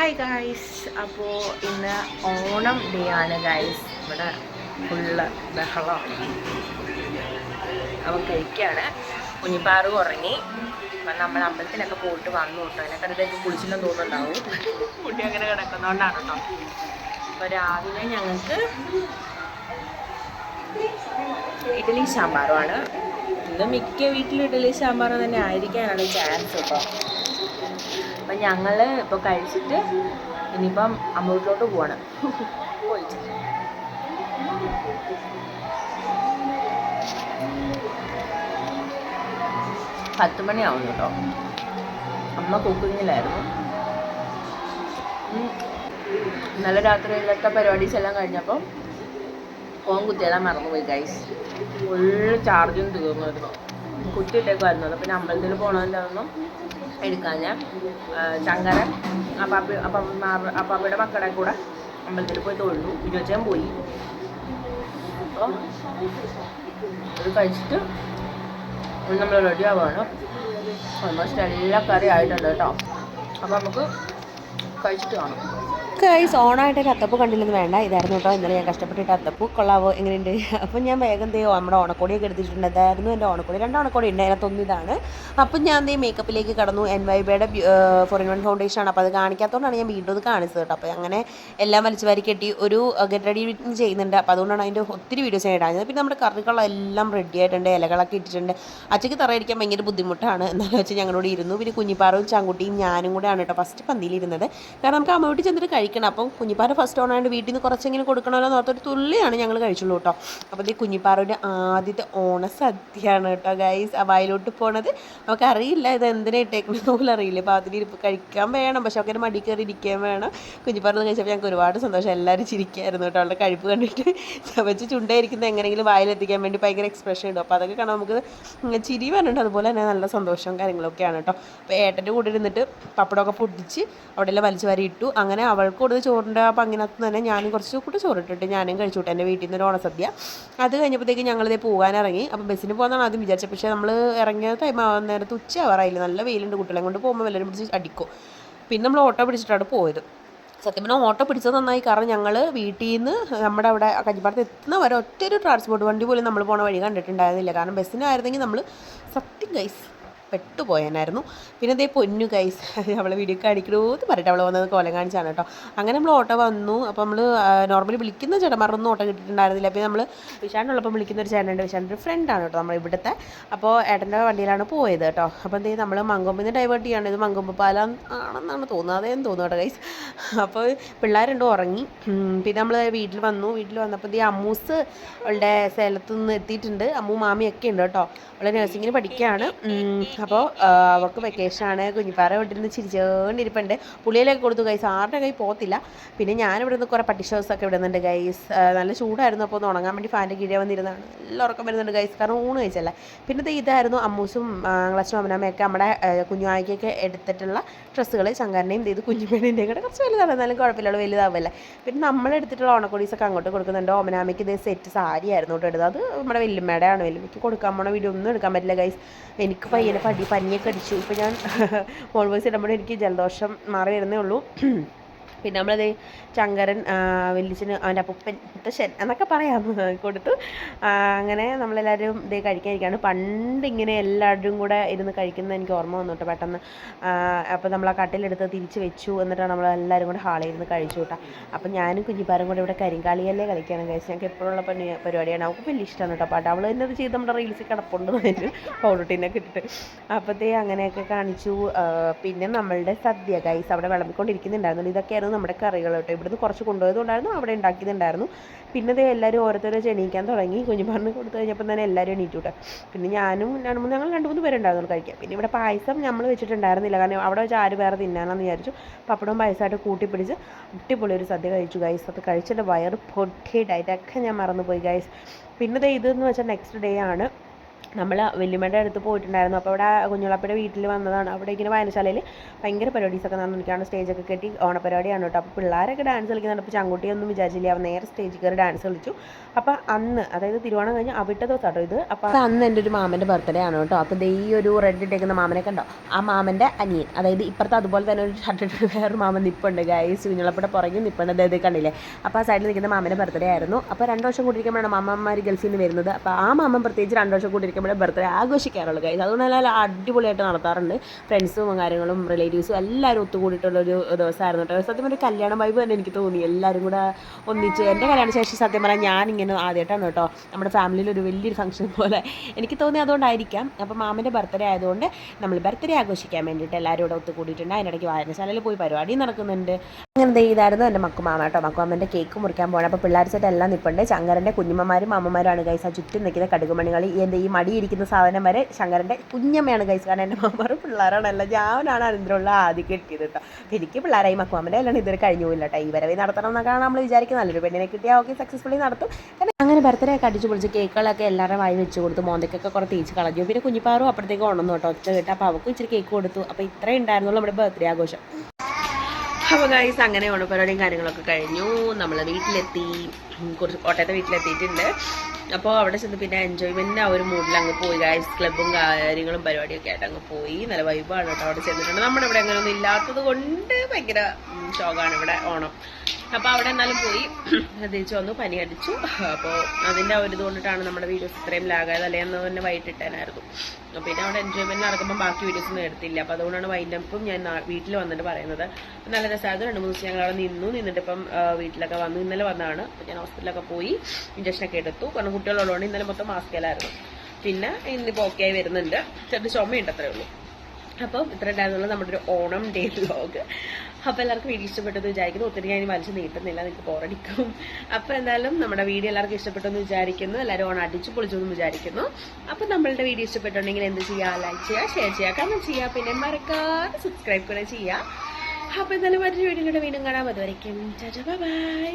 Hi guys അപ്പോൾ ഇന്ന് Onam day ആണ് ഗായ്സ് ഇവിടെ ഫുള്ള് ബഹളമാണ് അവൻ കഴിക്കുകയാണ് കുഞ്ഞിപ്പാറ് ഉറങ്ങി. അപ്പം നമ്മൾ അമ്പലത്തിലൊക്കെ പോയിട്ട് വന്നു കേട്ടോ. എന്നെ കണ്ടിട്ട് കുളിച്ചില്ലെന്ന് തോന്നുന്നുണ്ടാവും. കുട്ടി അങ്ങനെ കിടക്കുന്നതുകൊണ്ടാണ് കേട്ടോ. അപ്പോൾ രാവിലെ ഞങ്ങൾക്ക് ഇഡലി സാമ്പാറുമാണ് ഇന്ന് മിക്ക വീട്ടിലും ഇഡലി സാമ്പാർ തന്നെ ആയിരിക്കാനാണ് ചാൻസ് കേട്ടോ. അപ്പം ഞങ്ങൾ ഇപ്പോൾ കഴിച്ചിട്ട് ഇനിയിപ്പം അമ്പൂട്ടിലോട്ട് പോവാണ് പത്ത് മണിയാവും കേട്ടോ. അമ്മ കുക്കിങ്ങിലായിരുന്നു. ഇന്നലെ രാത്രിയിലത്തെ പരിപാടീസ് എല്ലാം കഴിഞ്ഞപ്പോൾ ഫോൺ കുത്തിയെല്ലാം മറന്നുപോയി ഗൈസ് ഫുള്ള് ചാർജും തീർന്നായിരുന്നു കുത്തിയിട്ടേക്കുമായിരുന്നു പിന്നെ അമ്പലത്തിൽ പോകണതിന്റെ ഒന്നും എടുക്കാൻ ഞാൻ ശങ്കരൻ അപ്പാപ്പി അപ്പം അപ്പാപ്പയുടെ മക്കളെ കൂടെ അമ്പലത്തിൽ പോയി തൊഴുതു. ഇരുപച്ചാൻ പോയി. അപ്പോൾ ഇത് കഴിച്ചിട്ട് നമ്മൾ റെഡി ആവുകയാണ് ഓൾമോസ്റ്റ് എല്ലാ കറി ആയിട്ടുണ്ട് കേട്ടോ. അപ്പോൾ നമുക്ക് കഴിച്ചിട്ട് കാണാം. ഗൈസ് ഓണായിട്ട് ഒരു അത്തപ്പൂ കണ്ടില്ലെന്ന് വേണ്ട. ഇതായിരുന്നു കേട്ടോ. ഇന്നലെ ഞാൻ കഷ്ടപ്പെട്ടിട്ട് അത്തപ്പൂ കൊള്ളാവോ എങ്ങനെയുണ്ട്? അപ്പം ഞാൻ വേഗം ദയോ നമ്മുടെ ഓണക്കോടിയൊക്കെ എടുത്തിട്ടുണ്ട്. അതായിരുന്നു എന്റെ ഓണക്കോടി. രണ്ട് ഓണക്കോടി ഉണ്ട്. അതിനകത്തൊന്നും ഇതാണ്. അപ്പം ഞാൻ ദേ മേക്കപ്പിലേക്ക് കടന്നു. എൻ വൈ ബിയുടെ ഫോർ ഇൻ വൺ ഫൗണ്ടേഷൻ ആണ്. അപ്പോൾ അത് കാണിക്കാത്തതുകൊണ്ടാണ് ഞാൻ വീണ്ടും ഇത് കാണിച്ചത് കേട്ടോ. അപ്പോൾ അങ്ങനെ എല്ലാം വലിച്ചു വാരി കെട്ടി ഒരു ഗെറ്റ് റെഡി ചെയ്യുന്നുണ്ട്. അപ്പോൾ അതുകൊണ്ടാണ് അതിന്റെ ഒത്തിരി വീഡിയോസ് ഞാൻ ഇടാഞ്ഞത്. പിന്നെ നമ്മുടെ കറികളെല്ലാം റെഡി ആയിട്ടുണ്ട്. ഇലകളൊക്കെ ഇട്ടിട്ടുണ്ട്. അച്ചയ്ക്ക് തറയടിക്കാൻ ഭയങ്കര ബുദ്ധിമുട്ടാണ്. എന്നാലും വെച്ചാൽ ഞങ്ങളോട് ഇരുന്നു. പിന്നെ കുഞ്ഞിപ്പാറവും ചാങ്കുട്ടിയും ഞാനും കൂടെയാണ് കേട്ടോ ഫസ്റ്റ് പന്തിയിലിരുന്നത്. കാരണം നമുക്ക് അമ്മ വീട്ടിൽ ചെന്നിട്ട് കഴിക്കണം. അപ്പം കുഞ്ഞിപ്പാറ ഫസ്റ്റ് ഓണായിട്ട് വീട്ടിൽ നിന്ന് കുറച്ചെങ്കിലും കൊടുക്കണമല്ലോ എന്ന് ഓർത്തൊരു തുള്ളിയാണ് ഞങ്ങൾ കഴിച്ചുള്ളൂ കേട്ടോ. അപ്പോൾ ഈ കുഞ്ഞിപ്പാറയുടെ ആദ്യത്തെ ഓണസദ്യയാണ് കേട്ടോ ഗൈസ് ആ വയലോട്ട് പോണത് നമുക്ക് അറിയില്ല ഇത് എന്തിനാ ഇട്ടേക്കുന്നത് പോലും അറിയില്ല. അപ്പോൾ അതിന് ഇപ്പോൾ കഴിക്കാൻ വേണം പക്ഷെ അവർക്കൊരു മടി കയറി ഇരിക്കാൻ വേണം. കുഞ്ഞിപ്പാറന്ന് കഴിച്ചപ്പോൾ ഞങ്ങൾക്ക് ഒരുപാട് സന്തോഷം. എല്ലാവരും ചിരിക്കായിരുന്നു കേട്ടോ. അവളുടെ കഴിപ്പ് കണ്ടിട്ട് ചവച്ച് ചുണ്ടായിരിക്കുന്നത് എങ്ങനെയെങ്കിലും വായിലെത്തിക്കാൻ വേണ്ടി ഭയങ്കര എക്സ്പ്രഷൻ ഉണ്ടോ. അപ്പോൾ അതൊക്കെ കാണാൻ നമുക്ക് ചിരി വരണുണ്ട് അതുപോലെ തന്നെ നല്ല സന്തോഷവും കാര്യങ്ങളൊക്കെയാണ് കേട്ടോ. അപ്പോൾ ഏട്ടന്റെ കൂടെ ഇരുന്നിട്ട് പപ്പടമൊക്കെ പൊടിച്ച് അവിടെയെല്ലാം വലിച്ചു വാരി ഇട്ടു. അങ്ങനെ അവൾക്ക് കൊടുത്ത് ചോറിന്റെ ആ പങ്ങിനകത്ത് തന്നെ ഞാനും കുറച്ച് കൂട്ട് ചോറിട്ടിട്ട് ഞാനും കഴിച്ചു വിട്ടു എന്റെ വീട്ടിൽ നിന്ന് ഒരു ഓണസദ്യ. അത് കഴിഞ്ഞപ്പോഴത്തേക്ക് ഞങ്ങളിതേ പോകാനിറങ്ങി. അപ്പം ബസ്സിന് പോകുന്നതാണ് ആദ്യം വിചാരിച്ചത്. പക്ഷേ നമ്മൾ ഇറങ്ങിയ ടൈം ആവാൻ നേരത്ത് ഉച്ച ആവാറായില്ല. നല്ല വെയിലുണ്ട്. കുട്ടികളെ കൊണ്ട് പോകുമ്പോൾ എല്ലാവരും പിടിച്ച് അടിക്കും. പിന്നെ നമ്മൾ ഓട്ടോ പിടിച്ചിട്ടാണ് പോയത്. സത്യം പറഞ്ഞാൽ ഓട്ടോ പിടിച്ചത് നന്നായി. കാരണം ഞങ്ങൾ വീട്ടിൽ നിന്ന് നമ്മുടെ അവിടെ കഞ്ഞിപ്പാടത്ത് എത്തുന്ന വരെ ഒറ്റ ഒരു ട്രാൻസ്പോർട്ട് വണ്ടി പോലും നമ്മൾ പോണ വഴി കണ്ടിട്ടുണ്ടായിരുന്നില്ല. കാരണം ബസ്സിനായിരുന്നെങ്കിൽ നമ്മൾ സത്യം ഗൈസ് പെട്ടുപോയനായിരുന്നു. പിന്നെ അതേ പൊന്നു ഗൈസ് അവളെ വീഡിയോ കാണിക്കണമെന്ന് പറഞ്ഞിട്ട് അവൾ വന്നത് കോലം കാണിച്ചാണ് കേട്ടോ. അങ്ങനെ നമ്മൾ ഓട്ടോ വന്നു. അപ്പോൾ നമ്മൾ നോർമലി വിളിക്കുന്ന ചേട്ടന്മാരൊന്നും ഓട്ടോ കിട്ടിയിട്ടുണ്ടായിരുന്നില്ല. അപ്പോൾ നമ്മൾ വിശാണ്ടുള്ളപ്പം വിളിക്കുന്ന ഒരു ചേട്ടനുണ്ട്. വിശാന്റെ ഒരു ഫ്രണ്ടാണ് കേട്ടോ നമ്മൾ ഇവിടുത്തെ. അപ്പോൾ ഏട്ടന്റെ വണ്ടിയിലാണ് പോയത് കേട്ടോ. അപ്പോൾ എന്തേ നമ്മൾ മങ്കൊമ്പിൽ നിന്ന് ഡൈവേർട്ട് ചെയ്യാണ്. ഇത് മങ്കൊമ്പ് പാലം ആണെന്നാണ് തോന്നുന്നത്. അതേന്ന് തോന്നുന്നു കേട്ടോ ഗൈസ് അപ്പോൾ പിള്ളേരുണ്ട് ഉറങ്ങി. പിന്നെ നമ്മൾ വീട്ടിൽ വന്നു. വീട്ടിൽ വന്നപ്പോൾ ഈ അമ്മൂസ് അവളുടെ സേലത്ത് നിന്ന് എത്തിയിട്ടുണ്ട്. അമ്മു മാമിയൊക്കെ ഉണ്ട് കേട്ടോ. അവളെ നഴ്സിങ്ങിന് പഠിക്കുകയാണ് അപ്പോൾ അവൾക്ക് വെക്കേഷനാണ് കുഞ്ഞിപ്പാറ വീട്ടിൽ നിന്ന് ചിരിച്ചുകൊണ്ടിരിപ്പുണ്ട് പുളിയിലൊക്കെ കൊടുത്തു ഗൈസ് ആരുടെ കൈ പോകത്തില്ല പിന്നെ ഞാനിവിടെ നിന്ന് കുറേ പട്ടി ഒക്കെ ഇടുന്നുണ്ട് ഗൈസ് നല്ല ചൂടായിരുന്നു അപ്പോൾ ഒന്ന് ഉണങ്ങാൻ വേണ്ടി ഫാന്റെ കീഴേ വന്നിരുന്നതാണ് നല്ല ഉറക്കം വരുന്നുണ്ട് ഗൈസ് കാരണം ഊണ് കഴിച്ചല്ലേ. പിന്നെ ഇതായിരുന്നു അമ്മൂസും ക്ലച്ചും അമ്മനമ്മയൊക്കെ നമ്മുടെ കുഞ്ഞുവായിക്കൊക്കെ എടുത്തിട്ടുള്ള ഡ്രസ്സുകൾ. ശങ്കരനെയും ഇത് കുഞ്ഞുപേണിന്റെയും കൂടെ കുറച്ച് വലുതാണ്. എന്നാലും കുഴപ്പമില്ല വലുതാവല്ലേ. പിന്നെ നമ്മൾ എടുത്തിട്ടുള്ള ഓണക്കോടീസൊക്കെ അങ്ങോട്ട് കൊടുക്കുന്നുണ്ട്. ഓമനാമയ്ക്ക് ഇത് സെറ്റ് സാരി ആയിരുന്നു കേട്ടോ എടുത്തത്. അത് നമ്മുടെ വലിയമ്മയുടെ ആണ് വല്യമ്മയ്ക്ക് കൊടുക്കാൻ പോണ വീഡിയോ ഒന്നും എടുക്കാൻ പറ്റില്ല ഗൈസ് എനിക്ക് പയ്യനെ പടി പനിയൊക്കെ അടിച്ചു. ഇപ്പോൾ ഞാൻ ഓൾവേസ് ഇടുമ്പോൾ എനിക്ക് ജലദോഷം മാറി വരുന്നേ ഉള്ളൂ. പിന്നെ നമ്മളത് ചങ്കരൻ വലിയച്ഛന് അവന്റെ അപ്പൂപ്പൻ മുത്തശ്ശൻ എന്നൊക്കെ പറയാം. കൊടുത്തു. അങ്ങനെ നമ്മളെല്ലാവരും ഇത് കഴിക്കാനിരിക്കുകയാണ്. പണ്ട് ഇങ്ങനെ എല്ലാവരും കൂടെ ഇരുന്ന് കഴിക്കുന്നത് എനിക്ക് ഓർമ്മ വന്നു പെട്ടെന്ന്. അപ്പോൾ നമ്മൾ ആ കട്ടിലെടുത്ത് തിരിച്ച് വെച്ചു. എന്നിട്ടാണ് നമ്മൾ എല്ലാവരും കൂടെ ഹാളിൽ ഇരുന്ന് കഴിച്ചു കേട്ടോ. അപ്പോൾ ഞാനും കുഞ്ഞിപ്പാരും കൂടെ ഇവിടെ കരിങ്കാളിയല്ലേ കളിക്കുകയാണ് കഴിച്ച് ഞങ്ങൾക്ക് എപ്പോഴുള്ള പണി പരിപാടിയാണ്. അവൾക്ക് വലിയ ഇഷ്ടമാണ് കേട്ടോ പാട്ട്. അവൾ തന്നെ അത് ചെയ്ത് നമ്മുടെ റീൽസിൽ കിടപ്പുണ്ട് അതിന് പൗഡർട്ടീനൊക്കെ ഇട്ടിട്ട്. അപ്പോഴത്തേ അങ്ങനെയൊക്കെ കാണിച്ചു. പിന്നെ നമ്മളുടെ സദ്യ ഗൈസ് അവിടെ വിളമ്പിക്കൊണ്ടിരിക്കുന്നുണ്ടായിരുന്നു. ഇതൊക്കെയായിരുന്നു നമ്മുടെ കറികൾ കേട്ടോ. ഇവിടുന്ന് കുറച്ച് കൊണ്ടുപോയതുണ്ടായിരുന്നു അവിടെ ഉണ്ടാക്കിയതുണ്ടായിരുന്നു. പിന്നെ ദേ എല്ലാവരും ഓരോരുത്തരെ എണീക്കാൻ തുടങ്ങി. കുഞ്ഞുപാറിന് കൊടുത്തു കഴിഞ്ഞപ്പോൾ തന്നെ എല്ലാവരും എണീറ്റു കേട്ടോ. പിന്നെ ഞാനും രണ്ട് മൂന്ന് ഞങ്ങൾ രണ്ട് മൂന്ന് പേരുണ്ടായിരുന്നു കഴിക്കാൻ. പിന്നെ ഇവിടെ പായസം നമ്മൾ വെച്ചിട്ടുണ്ടായിരുന്നില്ല. കാരണം അവിടെ വെച്ച് ആര് വേറെ തിന്നാനാന്ന് വിചാരിച്ചു. പപ്പടവും പായസമായിട്ട് കൂട്ടിപ്പിടിച്ച് അടിപൊളി ഒരു സദ്യ കഴിച്ചു ഗൈസ് അത് കഴിച്ചിട്ട് വയറ് പൊട്ടിയിട്ടായിട്ടൊക്കെ ഞാൻ മറന്നുപോയി ഗൈസ് പിന്നെ ദേ ഇതെന്ന് വെച്ചാൽ നെക്സ്റ്റ് ഡേ ആണ്. നമ്മൾ വല്യമ്മയുടെ അടുത്ത് പോയിട്ടുണ്ടായിരുന്നു. അപ്പോൾ അവിടെ കുഞ്ഞുളപ്പയുടെ വീട്ടിൽ വന്നതാണ്. അവിടെ ഇങ്ങനെ വായനശാലയിൽ ഭയങ്കര പരിപാടീസൊക്കെ നടന്നിരിക്കുകയാണ്. സ്റ്റേജൊക്കെ കെട്ടി ഓണപരിപാടിയാണ് കേട്ടോ. അപ്പോൾ പിള്ളേരൊക്കെ ഡാൻസ് കളിക്കുന്നുണ്ട്. അപ്പോൾ ചങ്കുട്ടിയൊന്നും വിചാരിച്ചില്ല. അവൻ നേരെ സ്റ്റേജിൽ കയറി ഡാൻസ് കളിച്ചു. അപ്പോൾ അന്ന് അതായത് തിരുവോണം കഴിഞ്ഞ് അവിട്ട കേട്ടോ ഇത്. അപ്പോൾ അന്ന് എന്റെ ഒരു മാമന്റെ ബർത്ത്ഡേ ആണ് കേട്ടോ. അപ്പോൾ ഈ ഒരു റെഡ് ഇട്ടേക്കുന്ന മാമനെ കണ്ടോ? ആ മാമന്റെ അനിയൻ. അതായത് ഇപ്പുറത്ത് അതുപോലെ തന്നെ ഒരു ഷർട്ട് ഇട്ട് വേറൊരു മാമൻ നിപ്പുണ്ട് ഗൈസ് കുഞ്ഞുളപ്പയുടെ പുറകിൽ നിപ്പുണ്ട്. അതായത് കണ്ടില്ലേ? അപ്പോൾ ആ സൈഡിൽ നിൽക്കുന്ന മാമന്റെ ബർത്ത്ഡേ ആയിരുന്നു. അപ്പോൾ രണ്ട് വർഷം കൂട്ടിയിരിക്കുമ്പോഴാണ് മാമന്മാർ ഗൾഫിൽ നിന്ന് വരുന്നത്. അപ്പോൾ ആ മാമൻ പ്രത്യേകിച്ച് രണ്ട് വർഷം കൂടിയിരിക്കുമ്പോഴേ ബർത്ത്ഡേ ആഘോഷിക്കാറുള്ളൂ ഗൈസ് അതുകൊണ്ട് നല്ല അടിപൊളിയായിട്ട് നടത്താറുണ്ട്. ഫ്രണ്ട്സും കാര്യങ്ങളും റിലേറ്റീവ്സും എല്ലാവരും ഒത്തുകൂടിയിട്ടുള്ളൊരു ദിവസമായിരുന്നു കേട്ടോ. സത്യം പറഞ്ഞാൽ കല്യാണ വൈബ് തന്നെ എനിക്ക് തോന്നി. എല്ലാവരും കൂടെ ഒന്നിച്ച് എന്റെ കല്യാണ ശേഷം സത്യം പറഞ്ഞാൽ ഞാനിങ്ങനെ ആദ്യമായിട്ടാണ് കേട്ടോ നമ്മുടെ ഫാമിലിയിൽ ഒരു വലിയൊരു ഫംഗ്ഷൻ പോലെ എനിക്ക് തോന്നി അതുകൊണ്ടായിരിക്കാം. അപ്പോൾ മാമന്റെ ബർത്ത്ഡേ ആയതുകൊണ്ട് നമ്മൾ ബർത്ത്ഡേ ആഘോഷിക്കാൻ വേണ്ടിയിട്ട് എല്ലാവരും കൂടെ ഒത്തുകൂടിയിട്ടുണ്ട്. അതിനിടയ്ക്ക് വായനശാലയിൽ പോയി പരിപാടി നടക്കുന്നുണ്ട്. അങ്ങനെ ദേ ഇതായിരുന്നു എന്റെ മക്കുമാമ കേട്ടോ. മക്കുമാമന്റെ കേക്ക് മുറിക്കാൻ പോകണം അപ്പോൾ പിള്ളേർ സെറ്റ് എല്ലാം നിൽപ്പുണ്ട് ചങ്ങരന്റെ കുഞ്ഞുമ്മമാരും അമ്മമാരും ആണ് ആ ചുറ്റും നിൽക്കുന്ന കടുകുമണികൾ ഈ എന്റെ ഈ മടിയിരിക്കുന്ന സാധനം വരെ ശങ്കരന്റെ കുഞ്ഞമ്മയാണ് ഗൈസ് കാരണം എന്റെ മാമാറും പിള്ളേരാണല്ല ഞാനാണ് അതിനുള്ള ആദ്യം കിട്ടിയത് കേട്ടോ എനിക്ക് പിള്ളേരായി മക്കുമാമന്റെ എല്ലാം ഇതുവരെ കഴിഞ്ഞു പോയില്ല കേട്ടോ ഈ വരവേ നടത്തണം എന്നൊക്കെയാണ് നമ്മൾ വിചാരിക്കുന്നത് നല്ലൊരു പെണ്ണിനെ കിട്ടിയാൽ ഓക്കെ സക്സസ്ഫുള്ളി നടത്തും. അങ്ങനെ ബർത്ത്ഡേ ഒക്കെ അടിച്ച് പൊളിച്ച് കേക്കുകളൊക്കെ എല്ലാവരും വായി വെച്ച് കൊടുത്തു. മോന്തയ്ക്കൊക്കെ കുറേ തേച്ച് കളഞ്ഞു. പിന്നെ കുഞ്ഞിപ്പാറും അപ്പോഴത്തേക്ക് ഉണന്നു കേട്ടോ ഒറ്റ കേട്ടോ. അപ്പോൾ അവൾക്കും ഇച്ചിരി കേക്ക് കൊടുത്തു. അപ്പോൾ ഇത്രയും ഉണ്ടായിരുന്നുള്ളൂ നമ്മുടെ ബർത്ത്ഡേ ആഘോഷം. അപ്പോൾ ഗൈസ് അങ്ങനെ ഓണപ്പരിപാടിയും കാര്യങ്ങളൊക്കെ കഴിഞ്ഞു. നമ്മൾ വീട്ടിലെത്തി. കുറച്ച് കോട്ടയത്തെ വീട്ടിലെത്തിയിട്ടുണ്ട്. അപ്പോൾ അവിടെ ചെന്ന് പിന്നെ എൻജോയ്മെന്റിന്റെ ആ ഒരു മൂഡിൽ അങ്ങ് പോയി. ഗൈസ് ക്ലബ്ബും കാര്യങ്ങളും പരിപാടിയൊക്കെ ആയിട്ട് അങ്ങ് പോയി. നല്ല വൈബാണ് കേട്ടോ അവിടെ ചെന്നിട്ടുണ്ട്. നമ്മുടെ ഇവിടെ അങ്ങനെ ഒന്നും ഇല്ലാത്തത് കൊണ്ട് ഭയങ്കര ശോകമാണ് ഇവിടെ ഓണം. അപ്പോൾ അവിടെ എന്നാലും പോയി. തിരിച്ചു വന്നു പനി അടിച്ചു. അപ്പോൾ അതിന്റെ ഒരു ഇത് കൊണ്ടിട്ടാണ് നമ്മുടെ വീഡിയോസ് ഇത്രയും ലാഗായത് എന്ന് തന്നെ വൈകിട്ടിട്ടേനായിരുന്നു പിന്നെ അവിടെ എൻജോയ്മെന്റ് നടക്കുമ്പോൾ ബാക്കി വീഡിയോസ് ഒന്നും എടുത്തില്ല. അപ്പോൾ അതുകൊണ്ടാണ് വൈൻഡപ്പും ഞാൻ വീട്ടിൽ വന്നിട്ട് പറയുന്നത്. നല്ല രസമായിരുന്നു രണ്ട് മൂന്ന് ദിവസം ഞങ്ങൾ അവിടെ നിന്നു. നിന്നിട്ട് ഇപ്പം വീട്ടിലൊക്കെ വന്നു ഇന്നലെ വന്നതാണ്. അപ്പോൾ ഞാൻ ഹോസ്പിറ്റലൊക്കെ പോയി. ഇഞ്ചക്ഷനൊക്കെ എടുത്തു. കാരണം കുട്ടികളുള്ളതുകൊണ്ട് ഇന്നലെ മൊത്തം മാസ്കിലായിരുന്നു പിന്നെ ഇന്നിപ്പോൾ ഓക്കെ ആയി വരുന്നുണ്ട്. ചെറിയ ചുമയുണ്ട് അത്രേ ഉള്ളൂ. അപ്പം ഇത്ര ഉണ്ടായിരുന്നുള്ള നമ്മുടെ ഒരു ഓണം ഡേ വ്ലോഗ് അപ്പോൾ എല്ലാവർക്കും വീഡിയോ ഇഷ്ടപ്പെട്ടെന്ന് വിചാരിക്കുന്നു. ഒത്തിരി ഞാൻ വലിച്ചു നീട്ടുന്നില്ല നിങ്ങൾക്ക് ബോറടിക്കും അപ്പോൾ എന്തായാലും നമ്മുടെ വീഡിയോ എല്ലാവർക്കും ഇഷ്ടപ്പെട്ടെന്ന് വിചാരിക്കുന്നു. എല്ലാവരും ഓണം അടിച്ചു പൊളിച്ചു എന്ന് വിചാരിക്കുന്നു. അപ്പോൾ നമ്മളുടെ വീഡിയോ ഇഷ്ടപ്പെട്ടുണ്ടെങ്കിൽ എന്ത് ചെയ്യുക ലൈക്ക് ചെയ്യുക ഷെയർ ചെയ്യുക കമന്റ് ചെയ്യുക പിന്നെ മറക്കാതെ സബ്സ്ക്രൈബ് കൂടെ ചെയ്യുക അപ്പോൾ എന്തായാലും മറ്റൊരു വീഡിയോയിലൂടെ വീണ്ടും കാണാം. അതുവരയ്ക്കും ബൈ